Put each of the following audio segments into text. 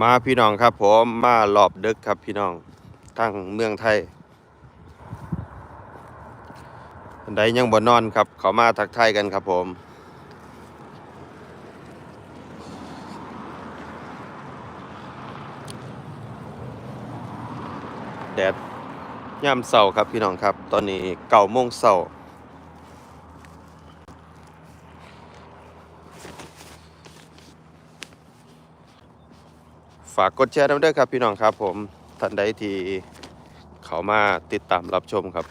มาพี่น้องครับผมมารอบดึกครับพี่น้องทั้งเมืองไทยใดยังบ่นอนครับเขามาทักทายกันครับผมแดดย่ำเสาครับพี่น้องครับ ตอนนี้เก่าโมงเสา ฝากกดแชร์ด้วยครับพี่น้องครับ ผมท่านใดที่เขามาติดตามรับชมครับ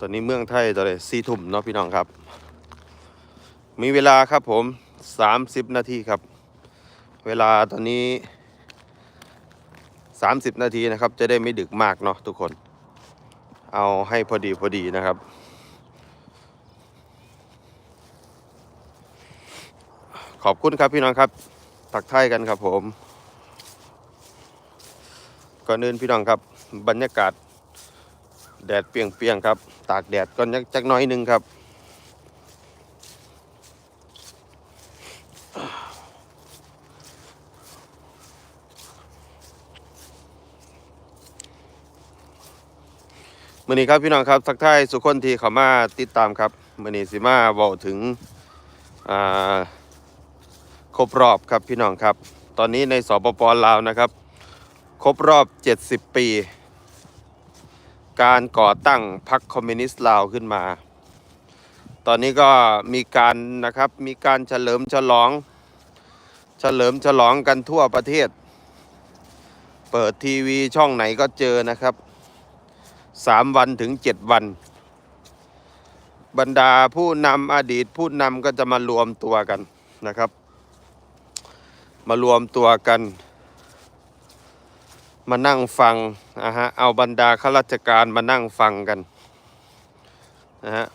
ตอนนี้เมืองไทยตอนนี้สี่ทุ่มเนาะพี่น้องครับ มีเวลาครับผม30นาทีครับ เวลาตอนนี้30นาทีนะครับ จะได้ไม่ดึกมากเนาะทุกคน เอาให้พอดีพอดีนะครับ ขอบคุณครับพี่น้องครับตักทยกันครับผม ก่อนอื่นพี่น้องครับ บรรยากาศ แดดเปียงๆครับ ตากแดดก่อนจักน้อยนึงครับมื่อนี้ครับพี่น้องครับทักทายสุขคนที่เขามาติดตามครับมื่อนี้สิมาเว้าถึงอ่า ครบรอบครับพี่น้องครับ ตอนนี้ในสปปลาวนะครับ ครบรอบ 70 ปี การก่อตั้งพรรคคอมมิวนิสต์ลาวขึ้นมา ตอนนี้ก็มีการนะครับมีการเฉลิมฉลอง เฉลิมฉลองกันทั่วประเทศ เปิดทีวีช่องไหนก็เจอนะครับสามวันถึงเจ็ดวัน บรรดาผู้นำอดีตผู้นำก็จะมารวมตัวกันนะครับ มารวมตัวกัน มานั่งฟังนะฮะเอาบรรดาข้าราชการมานั่งฟังกันนะฮะ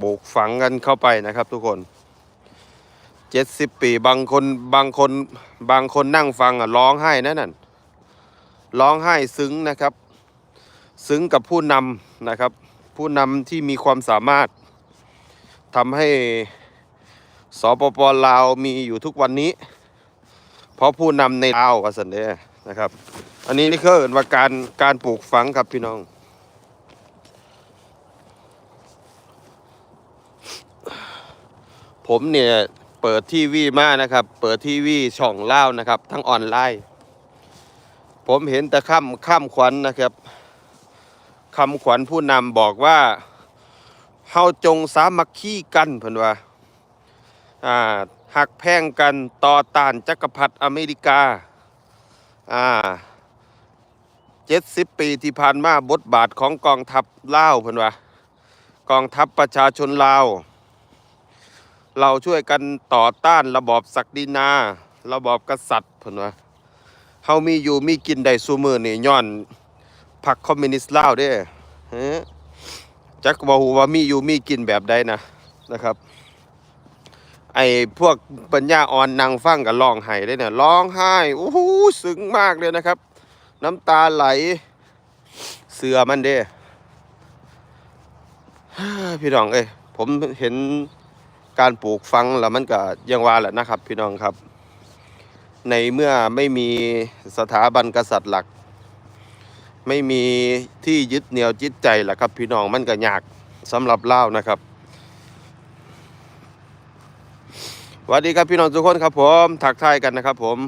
ปลูกฝังกันเข้าไปนะครับทุกคนเจ็ดสิบปีบางคนบางคนบางคนนั่งฟังอะร้องไห้นั่นน่ะร้องไห้ซึ้งนะครับ ซึ้งกับผู้นำนะครับ ผู้นำที่มีความสามารถทำให้ สปปลาวมีอยู่ทุกวันนี้ เพราะผู้นำในลาวว่าสันเดนะครับ อันนี้นี่คือเอิ้นว่าการการปลูกฝังครับพี่น้อง ผมเนี่ยเปิดทีวีมานะครับ เปิดทีวีช่องเล่านะครับ ทั้งออนไลน์ ผมเห็นแต่คำคำขวัญนะครับคำขวัญผู้นำบอกว่าเฮาจงสามัคคีกันเพิ่นว่า หักแพงกันต่อต้านจักรพรรดิอเมริกาเจ็ดสิบปีที่ผ่านมาบทบาทของกองทัพลาวเพิ่นว่ากองทัพประชาชนลาว เราช่วยกันต่อต้านระบอบศักดินา ระบอบกษัตริย์เพิ่นว่าเฮามีอยู่มีกินได้ซูมือนี่ย้อนพรรคคอมมิวนิสต์ลาวเด้จักบ่ฮู้ว่ามีอยู่มีกินแบบใดนะนะครับ ไอ้พวกปัญญาอ่อนนั่งฟังก็ร้องไห้ได้เนี่ยร้องไห้โอ้โหซึ้งมากเลยนะครับ น้ำตาไหล เสือมันเด้พี่น้องเอ้ยผมเห็นการปลูกฟังแล้วมันก็ยังว่าแหละนะครับ พี่น้องครับ ในเมื่อไม่มีสถาบันกษัตริย์หลัก ไม่มีที่ยึดเหนี่ยวจิตใจแหละครับ พี่น้องมันก็ยากสำหรับเล่านะครับ สวัสดีครับพี่น้องทุกคนครับผมถักทายกันนะครับผม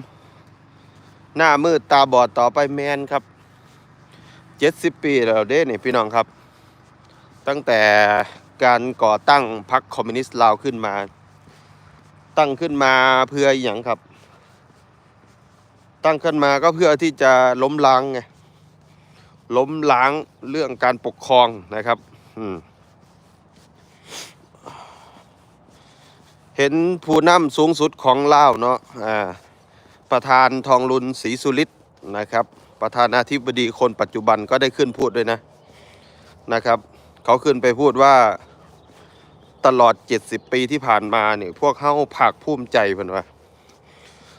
หน้ามืดตาบอดต่อไปแมนครับเจ็ดสิบปีแล้วเด้นี่พี่น้องครับ ตั้งแต่การก่อตั้งพรรคคอมมิวนิสต์ลาวขึ้นมา ตั้งขึ้นมาเพื่ออย่างครับ ตั้งขึ้นมาก็เพื่อที่จะล้มล้างไงล้มล้างเรื่องการปกครองนะครับ อืม เห็นผู้นำสูงสุดของลาวเนาะอ่าประธานทองรุนศรีสุริตนะครับ ประธานาธิบดีคนปัจจุบันก็ได้ขึ้นพูดด้วยนะนะครับ เขาขึ้นไปพูดว่าตลอด 70 ปีที่ผ่านมาเนี่ยพวกเขาภาคภูมิใจเพิ่นว่า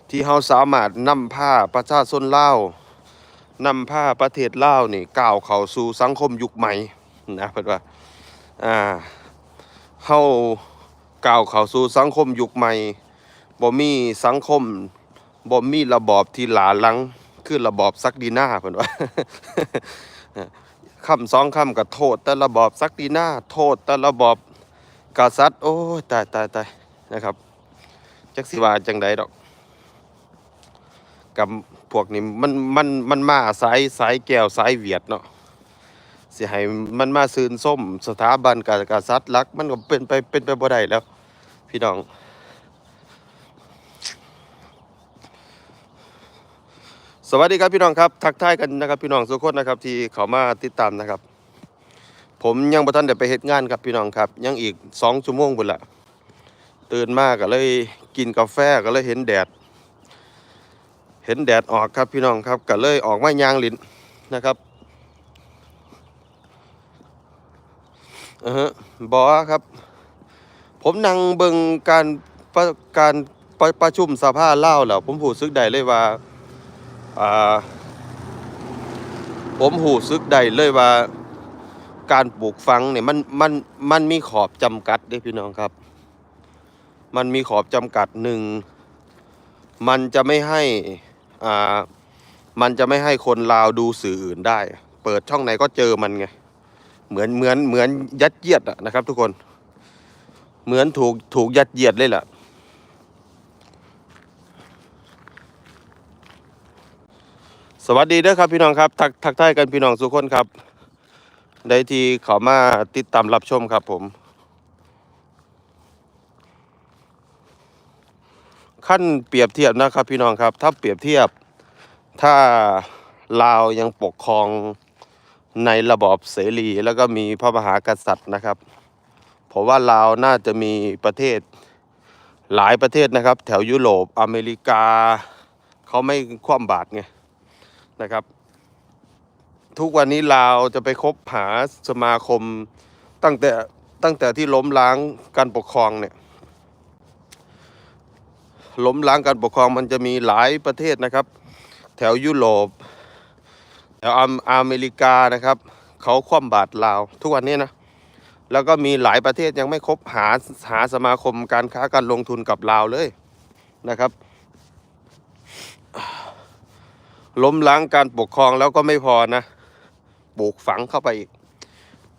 ที่เขาสามารถนำผ้าประชาชนลาวนำผ้าประเทศลาวนี่ก้าวเข้าสู่สังคมยุคใหม่นะเพื่นว่าอ่าเขา ก้าวเข้าสู่สังคมยุคใหม่บ่มีสังคมบ่มีระบอบที่หลาหลัง คือระบอบซักดีหน้าเพิ่นว่าคำสองคำก็โทษ แต่ระบอบซักดีหน้า โทษ แต่ระบอบกษัตริย์โอ้ยตายตายตายนะครับจักสิว่าจังใดดอก กับพวกนี้มันมันมันมาสายสายแก้วสายเวียดเนาะสิให้มันมาซืนส้มสถาบันกกษัตริย์รัก มันก็เป็นไปเป็นไปบ่ได้แล้ว พี่น้อง สวัสดีครับพี่น้องครับ ทักทายกันนะครับพี่น้องทุกคนนะครับ ที่เขามาติดตามนะครับ ผมยังบ่ทันได้ไปเฮ็ดงานครับพี่น้องครับ ยังอีกสองชั่วโมงพุ่นละตื่นมากก็เลยกินกาแฟก็เลยเห็นแดด เห็นแดดออกครับพี่น้องครับก็เลยออกมายางลินนะครับเออฮะบอครับ ผมนั่งเบิ่งการประการประประชุมสภาเล่าแล้วผมหูซึกได้เลยว่าอ่าผมหูซึกได้เลยว่า การปลูกฝังเนี่ยมันมันมันมีขอบจำกัดด้พี่น้องครับ มันมีขอบจำกัดหนึ่งมันจะไม่ให้อ่ามันจะไม่ให้คนลาวดูสื่ออื่นได้ เปิดช่องไหนก็เจอมันไง เหมือนเหมือนเหมือนยัดเยียดอะนะครับทุกคน เหมือนถูกถูกยัดเยียดเลยแหละสวัสดีเด้อครับพี่น้องครับ ทักทักทายกันพี่น้องทุกคนครับ ได้ที่เขามาติดตามรับชมครับผม ขั้นเปรียบเทียบนะครับพี่น้องครับ ถ้าเปรียบเทียบ ถ้าลาวยังปกครองในระบอบเสรี แล้วก็มีพระมหากษัตริย์นะครับ ผมว่าลาวน่าจะมีประเทศหลายประเทศนะครับ แถวยุโรปอเมริกาเขาไม่คว่ำบาตรไงนะครับ ทุกวันนี้ลาวจะไปคบหาสมาคมตั้งแต่ตั้งแต่ที่ล้มล้างการปกครองเนี่ยล้มล้างการปกครองมันจะมีหลายประเทศนะครับ แถวยุโรปแถวอเมอเมริกานะครับ เขาคว่ำบาตรลาว ทุกวันนี้นะ แล้วก็มีหลายประเทศยังไม่คบหาหาสมาคมการค้าการลงทุนกับลาวเลยนะครับ ล้มล้างการปกครองแล้วก็ไม่พอนะปลูกฝังเข้าไปอีก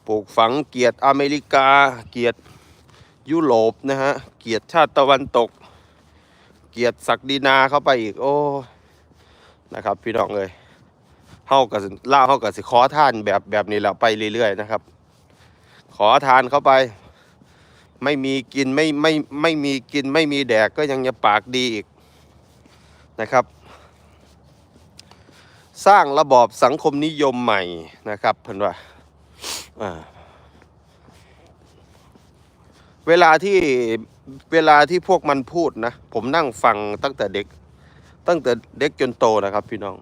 ปลูกฝังเกียรติอเมริกา เกียรติยุโรปนะฮะเกียรติชาติตะวันตก เกียรติศักดินาเข้าไปอีก โอ้นะครับ พี่น้องเลยเฮากับล่าเฮากับสิขอท่านแบบแบบนี้แหละไปเรื่อยๆนะครับ ขอทานเข้าไป ไม่มีกินไม่ไม่ไม่มีกินไม่มีแดกก็ยังจะปากดีอีกนะครับ สร้างระบอบสังคมนิยมใหม่นะครับเพิ่นว่าอ่าเวลาที่เวลาที่พวกมันพูดนะ ผมนั่งฟังตั้งแต่เด็ก ตั้งแต่เด็กจนโตนะครับพี่น้อง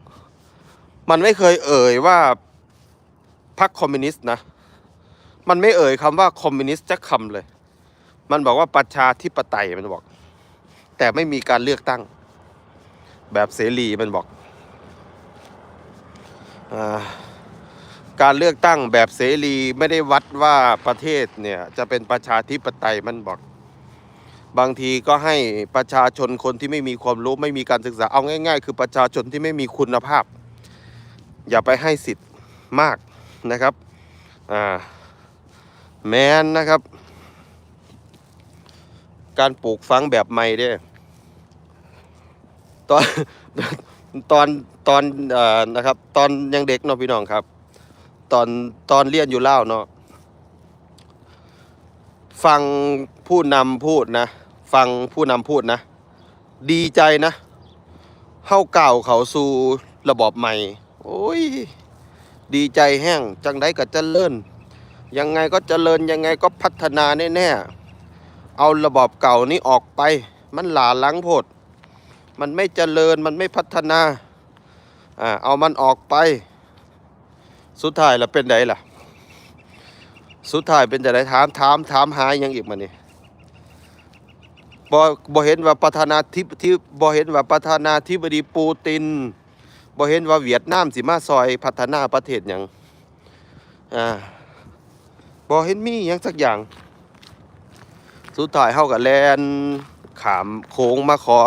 มันไม่เคยเอ่ยว่าพรรคคอมมิวนิสต์นะ มันไม่เอ่ยคำว่าคอมมิวนิสต์จักคำเลย มันบอกว่าประชาธิปไตยมันบอก แต่ไม่มีการเลือกตั้ง แบบเสรีมันบอกอการเลือกตั้งแบบเสรีไม่ได้วัดว่าประเทศเนี่ยจะเป็นประชาธิปไตยมันบอก บางทีก็ให้ประชาชนคนที่ไม่มีความรู้ไม่มีการศึกษาเอาง่าย ๆ คือประชาชนที่ไม่มีคุณภาพ อย่าไปให้สิทธิ์มากนะครับอ่า แมนนะครับ การปลูกฝังแบบใหม่เด้ตอนตอนตอนอ่อนะครับ ตอนยังเด็กเนาะพี่น้องครับ ตอนตอนเรียนอยู่เล่าเนาะฟังผู้นำพูดนะ ฟังผู้นำพูดนะ ดีใจนะเข้าเก่าเขาสู่ระบอบใหม่ โอ้ย ดีใจแห้งจังได้ก็เจริญ ยังไงก็เจริญยังไงก็พัฒนาแน่ๆ เอาระบอบเก่านี้ออกไป มันหลาหลังโพด มันไม่เจริญมันไม่พัฒนาอ่าเอามันออกไป สุดท้ายล้วเป็นไดล่ะ สุดท้ายเป็นจะไดถามถามถามหายังอีกมานี่บ่บ่เห็นว่าประธานาธิบที่บ่เห็นว่าประธานาธิบดีปูตินบ่เห็นว่าเวียดนามสิมาซอยพัฒนาประเทศหยังอ่า บ่เห็นมีหยังสักอย่าง สุดท้ายเฮากับแลนขามโค้งมาขอ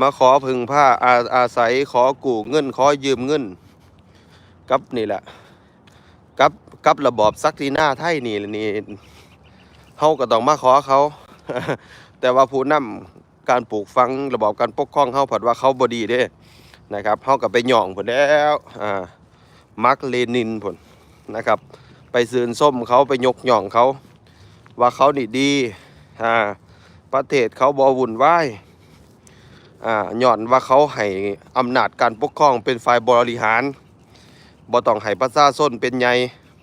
มาขอพึ่งผ้าอาอาศัยขอกู้เงินขอยืมเงิน กับนี่แหละ กับกับระบอบซักทีหน้าไทยนี่นี่เฮาก็ต้องมาขอเขา แต่ว่าผู้นำการปลูกฝังระบอบการปกครองเฮาผัดว่าเขาบดีเด้นะครับเฮาก็ไปหย่องพุ่นแล้วอ่ามาร์กเลนินพุ่นนะครับ ไปซื้นส้มเขาไปยกหย่องเขา ว่าเขานี่ดีอ่าประเทศเขาบ่วุ่นวายอ่าย้อนว่าเขาให้อำนาจการปกครองเป็นฝ่ายบริหารบ่ต้องให้ประชาชนเป็นใหญ่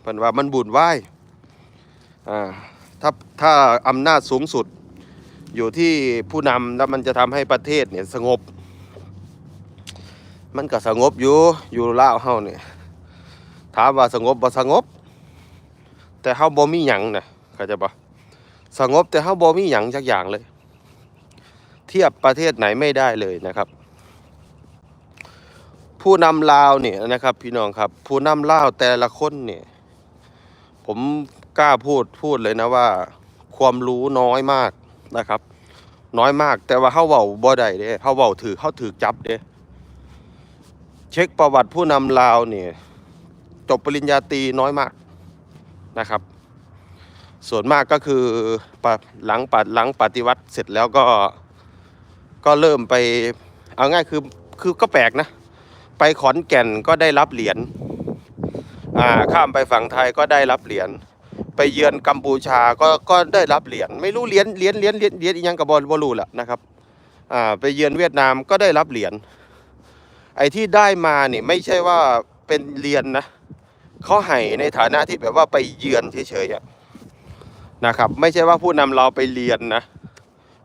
เพิ่นว่ามันบุ่นวายอ่าถ้าถ้าอำนาจสูงสุดอยู่ที่ผู้นำแล้วมันจะทำให้ประเทศเนี่ยสงบ มันก็สงบอยู่อยู่ลาวเฮาเนี่ยถามว่าสงบบ่สงบ แต่เฮาบ่มีหยังนะเข้าใจปะสงบแต่เฮาบ่มีหยังสักอย่างเลย เทียบประเทศไหนไม่ได้เลยนะครับ ผู้นำลาวเนี่ยนะครับ พี่น้องครับ ผู้นำลาวแต่ละคนเนี่ย ผมกล้าพูดพูดเลยนะว่า ความรู้น้อยมากนะครับ น้อยมากแต่ว่าเฮาเว้าบ่ได้เด้เฮาเว้าถือเฮาถือจับเด้เช็คประวัติผู้นำลาวเนี่ยจบปริญญาตรีน้อยมาก นะครับ ส่วนมากก็คือหลังปัดหลังปฏิวัติเสร็จแล้วก็ก็เริ่มไปเอาง่ายคือคือก็แปลกนะ ไปขอนแก่นก็ได้รับเหรียญอ่าข้ามไปฝั่งไทยก็ได้รับเหรียญไปเยือนกัมพูชาก็ก็ได้รับเหรียญไม่รู้เหรียญเหรียญเหรียญเหรียญเหรียญอีหยังกับบอลบอลูแหละนะครับอ่าไปเยือนเวียดนามก็ได้รับเหรียญไอ้ที่ได้มาเนี่ยไม่ใช่ว่าเป็นเหรียญนะ เขาให้ในฐานะที่แบบว่าไปเยือนเฉยๆนะครับ ไม่ใช่ว่าผู้นำเราไปเรียนนะ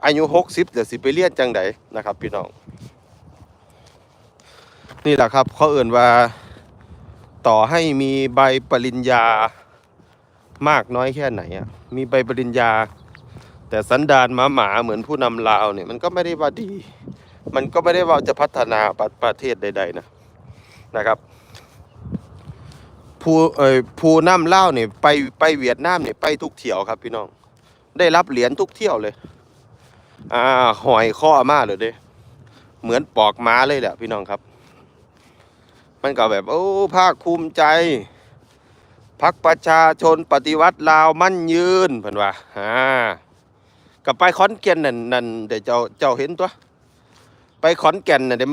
อายุหกสิบเดี๋ยวสิไปเรียนจังไดนะครับ พี่น้อง นี่แหละครับเขาเอื่นว่าต่อให้มีใบปริญญามากน้อยแค่ไหนอะมีใบปริญญา แต่สันดานหมาหมาเหมือนผู้นำลาวเนี่ยมันก็ไม่ได้ว่าดี มันก็ไม่ได้ว่าจะพัฒนาประประเทศใด ๆ นะนะครับ ผู้เอ่ยผู้นำเล่าเนี่ยไปไปเวียดนามเนี่ยไปทุกเที่ยวครับพี่น้อง ได้รับเหรียญทุกเที่ยวเลย อ่าหอยข้อมาเลยเด้เหมือนปอกม้าเลยแหละพี่น้องครับ มันก็แบบโอ้ภาคภูมิใจพักประชาชนปฏิวัติลาวมั่นยืนเพิ่นว่าอ่ากับไปขอนแก่นนั่นนั่นเดี๋ยวเจ้าเจ้าเห็นตัว ไปขอนแก่นน่ะเดี๋ยว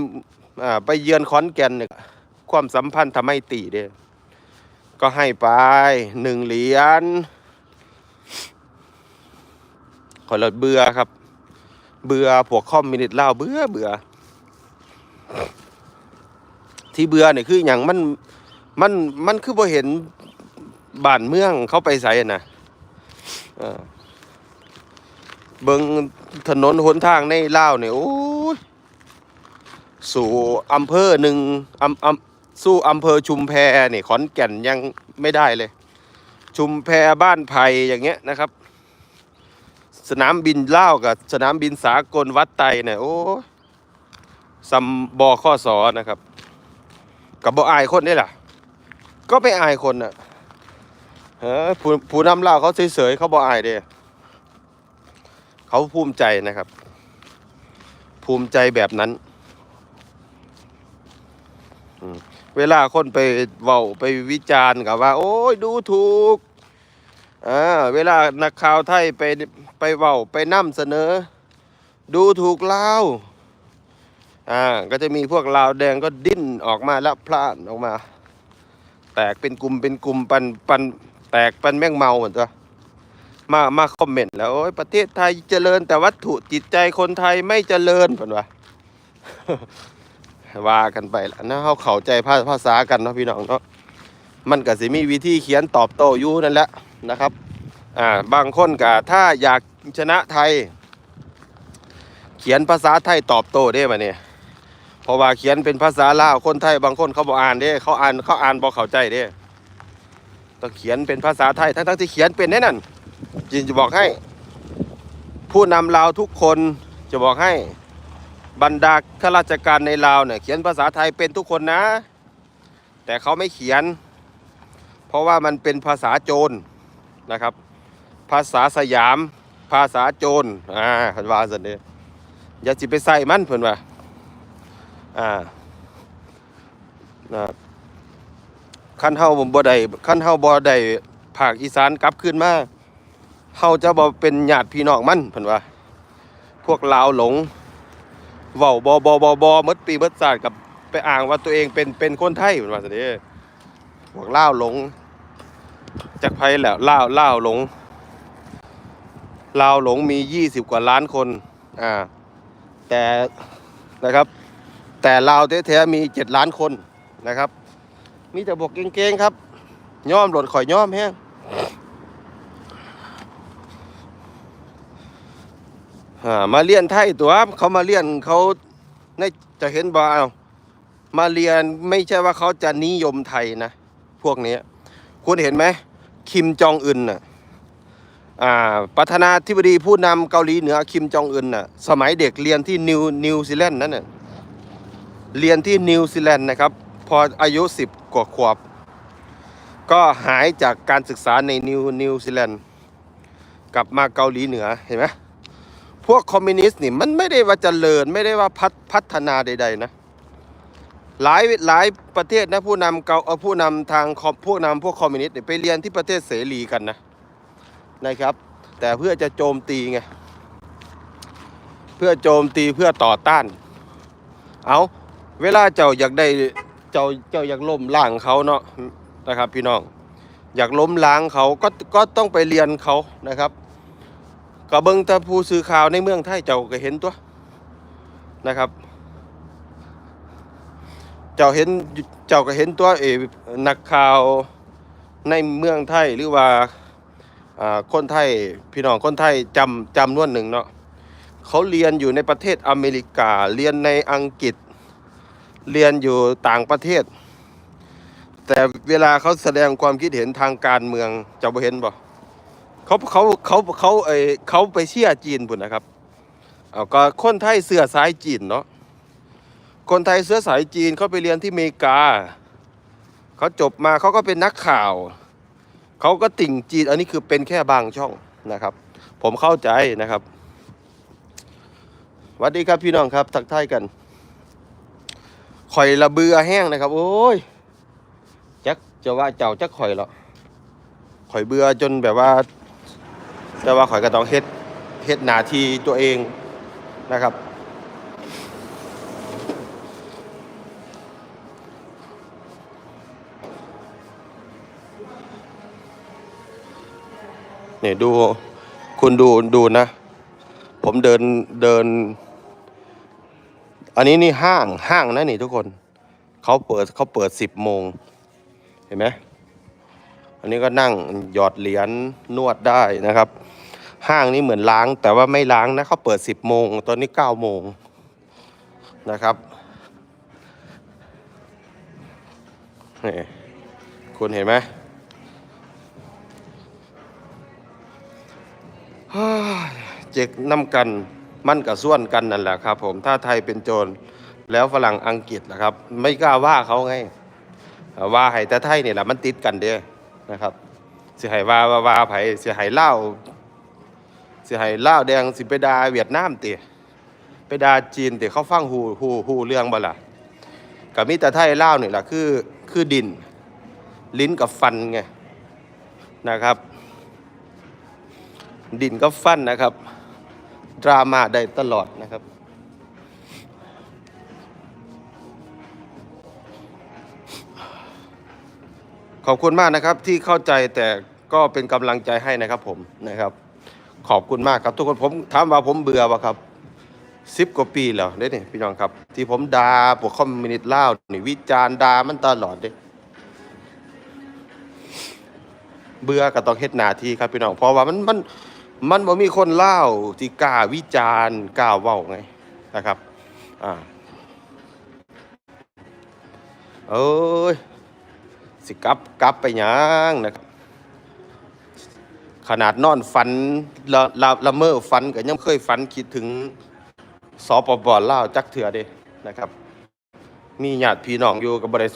อ่าไปเยือนขอนแก่นเนี่ยความสัมพันธ์ทำให้ตีเด้ ก็ให้ไปหนึ่งเหรียญขอลดเบื่อครับ เบื่อพวกคอมมินิสต์เล่าเบื่อเบื่อ ที่เบื่อเนี่ยคืออย่างมันมันมันคือบ่เห็นบ้านเมืองเขาไปใส่นะเออเบิงถนนหนทางในเลาเนี่ยโอ้ยสู่อำเภอหนึ่งอำอำ สู้อำเภอชุมแพนี่ขอนแก่นยังไม่ได้เลย ชุมแพบ้านไผ่อย่างเงี้ยนะครับ สนามบินเล่ากับสนามบินสากลวัดไตเนี่ยโอ้ยซัมบอข้อสอนะครับ กับบออายคนนี่แหละก็ไม่อายคนอะเออผู้ผู้นำเล่าเขาเฉยๆเขาบออายเด้เขาภูมิใจนะครับ ภูมิใจแบบนั้น เวลาคนไปเว้าไปวิจารณ์กับว่า โอ้ยดูถูกอ่าเวลานักข่าวไทยไปไปเว้าไปนำเสนอ ดูถูกลาวอ่าก็จะมีพวกลาวแดงก็ดิ้นออกมาแล้วพลาดออกมา แตกเป็นกลุ่มเป็นกลุ่มปันปันแตกปันแมงเมาเหมือนตัวมามาคอมเมนต์แล้วโอ้ยประเทศไทยเจริญแต่วัตถุจิตใจคนไทยไม่เจริญเพิ่นว่า ว่ากันไปแล้วนะเขาเข้าใจภาภาษากันเนาะพี่น้องเนาะมันก็สิมีวิธีเขียนตอบโต้อยู่นั่นแหละนะครับอ่าบางคนก็ถ้าอยากชนะไทย เขียนภาษาไทยตอบโต้ได้ไหมเนี่ยเพราะว่าเขียนเป็นภาษาลาวคนไทยบางคนเขาบอกอ่านเด้เขาอ่านเขาอ่านบอกเข้าใจเด้ต้องเขียนเป็นภาษาไทย ทั้งทั้งๆที่เขียนเป็นแน่นั่นจริงจะบอกให้ ผู้นำลาวทุกคนจะบอกให้ บรรดาข้าราชการในลาวเนี่ยเขียนภาษาไทยเป็นทุกคนนะ แต่เขาไม่เขียน เพราะว่ามันเป็นภาษาโจรนะครับ ภาษาสยาม ภาษาโจรอ่าเพิ่นว่าซั่นเด้อย่าสิไปใส่มันเพิ่อนว่าอ่านะคันเฮาบ่ได้คันเฮาบ่ได้ภาคอีสานกลับคืนมาเฮาจะบ่เป็นญาติพี่น้องมันเพิ่อนว่า พวกลาวหลง เว้าบ่บ่บ่บ่หมดปีมดชาติกับไปอ้างว่าตัวเองเป็นเป็นคนไทยเพิ่นว่าซั่นเด้พวกเล่าหลงจักไผแล้วเล่าวลาหลงลาวหลงมี 20 กว่าล้านคน อ่า แต่นะครับ แต่ลาวแท้ๆมี 7 ล้านคนนะครับ มีแต่บวกเก่งๆครับ ย่อมหลดข่อยย่อมแห้งอ่า มาเรียนไทยตัวเขามาเรียนเขาในจะเห็นบ่เอามาเรียนไม่ใช่ว่าเขาจะนิยมไทยนะ พวกนี้คุณเห็นไหมคิมจองอึนน่ะอ่าประธานาธิบดีผู้นำเกาหลีเหนือคิมจองอึนน่ะสมัยเด็กเรียนที่นิวนิวซีแลนด์นั่นน่ะเรียนที่นิวซีแลนด์นะครับ พออายุสิบกว่าขวบ ก็หายจากการศึกษาในนิวนิวซีแลนด์กลับมาเกาหลีเหนือเห็นไหม พวกคอมมิวนิสต์นี่มันไม่ได้ว่าเจริญไม่ได้ว่าพัฒพัฒนาใด ๆ นะ หลายหลายประเทศนะผู้นำเกาเอ่อผู้นำทางคอมผู้นำพวกคอมมิวนิสต์ไปเรียนที่ประเทศเสรีกันนะนะครับ แต่เพื่อจะโจมตีไงเพื่อโจมตีเพื่อต่อต้าน เอาเวลาเจ้าอยากได้เจ้าเจ้าอยากล้มล้างเขาเนาะนะครับ พี่น้อง อยากล้มล้างเขาก็ก็ต้องไปเรียนเขานะครับ กระเบิงต่ผู้สื่อข่าวในเมืองไทยเจ้าก็เห็นตัวนะครับ เจ้าเห็นเจ้าก็เห็นตัวเอนักข่าวในเมืองไทยหรือว่าคนไทยพี่น้องคนไทยจำจำนวนหนึ่งเนาะเขาเรียนอยู่ในประเทศอเมริกา เรียนในอังกฤษ เรียนอยู่ต่างประเทศ แต่เวลาเขาแสดงความคิดเห็นทางการเมืองเจะไปเห็นบ่ เขาเขาเขาเขาเอเขาไปเชียร์จีนพุ่นนะครับเอาก็คนไทยเสื้อสายจีนเนาะคนไทยเสื้อสายจีนเขาไปเรียนที่อเมริกา เขาจบมาเขาก็เป็นนักข่าว เขาก็ติ่งจีน อันนี้คือเป็นแค่บางช่องนะครับ ผมเข้าใจนะครับสวัสดีครับพี่น้องครับทักทายกันข่อยระเบือแห้งนะครับ โอ้ยจักจะว่าเจ้าจักข่อยเหรอข่อยเบือจนแบบว่า แต่ว่าข่อยก็ต้องเฮ็ดเฮ็ดหน้าที่ตัวเองนะครับเนี่ยดูคุณดูดูนะ ผมเดินเดิน อันนี้นี่ห้างห้างนะนี่ทุกคนเขาเปิดเขาเปิดสิบโมง เห็นไหมอันนี้ก็นั่งหยอดเหรียญนวดได้นะครับ ห้างนี้เหมือนล้าง แต่ว่าไม่ล้างนะเขาเปิดสิบโมง ตอนนี้เก้าโมงนะครับนี่คุณเห็นไหมเจ็กน้ำกันมั่นกับส่วนกันนั่นแหละครับ ผมถ้าไทยเป็นโจรแล้วฝรั่งอังกฤษนะครับ ไม่กล้าว่าเขาไง ว่าให้แต่ไทยนี่ยแหละมันติดกันเด้อนะครับเสิให้ว่าว่าว่าไผ่เสิให้เล่า สิให้เล่าวแดงสิไปดาเวียดนามติไปดาจีนติเขาฟังหูหูหูเรื่องบ่ล่ะกับมีแต่ไทยเล่าวนี่แหละคือคือดิน ลิ้นกับฟันไงนะครับ ดินก็ฟันนะครับ ดราม่าได้ตลอดนะครับขอบคุณมากนะครับที่เข้าใจแต่ก็เป็นกำลังใจให้นะครับผมนะครับ ขอบคุณมากครับ ทุกคนผมถามว่าผมเบื่อวะครับสิบกว่าปีแล้วเด้นี่ยพี่น้องครับ ที่ผมด่าพวกคอมมิวนิสต์ลาวนี่วิจารณ์ด่ามันตลอดเด้เบื่อก็ต้องเฮ็ดหน้าที่ครับพี่น้องเพราะว่ามันมันมันบ่มีคนเล่าที่กล้าวิจารณ์กล้าเว้าไงนะครับ อ่าเอ้ยสิกลับกลับไปยังนะครับ ขนาดนอนฝันละละละเมอฝันก็ยังเคยฝันคิดถึงสปปลาวจักเถื่อเด้นะครับ มีญาติพี่น้องอยู่กับบริ